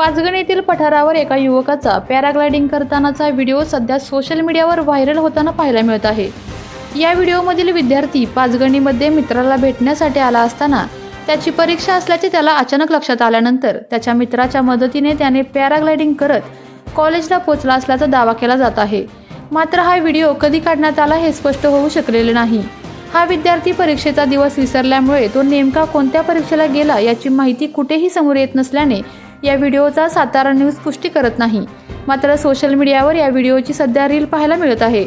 पाचगण येथील पठारावर एका युवकाचा पॅराग्लायडिंग करतानाचा व्हिडिओ सध्या सोशल मीडियावर व्हायरल होताना पाहायला मिळत आहे. या व्हिडिओमधील विद्यार्थी पाचगणीमध्ये मित्राला भेटण्यासाठी आला असताना त्याची परीक्षा असल्याचे त्याला अचानक लक्षात आल्यानंतर त्याच्या मित्राच्या मदतीने त्याने पॅराग्लायडिंग करत कॉलेजला पोचला असल्याचा दावा केला जात आहे. मात्र हा व्हिडिओ कधी काढण्यात आला हे स्पष्ट होऊ शकलेले नाही. हा विद्यार्थी परीक्षेचा दिवस विसरल्यामुळे तो नेमका कोणत्या परीक्षेला गेला याची माहिती कुठेही समोर येत नसल्याने या व्हिडिओचा सातारा न्यूज पुष्टी करत नाही. मात्र सोशल मीडियावर या व्हिडिओची सध्या रील पाहायला मिळत आहे.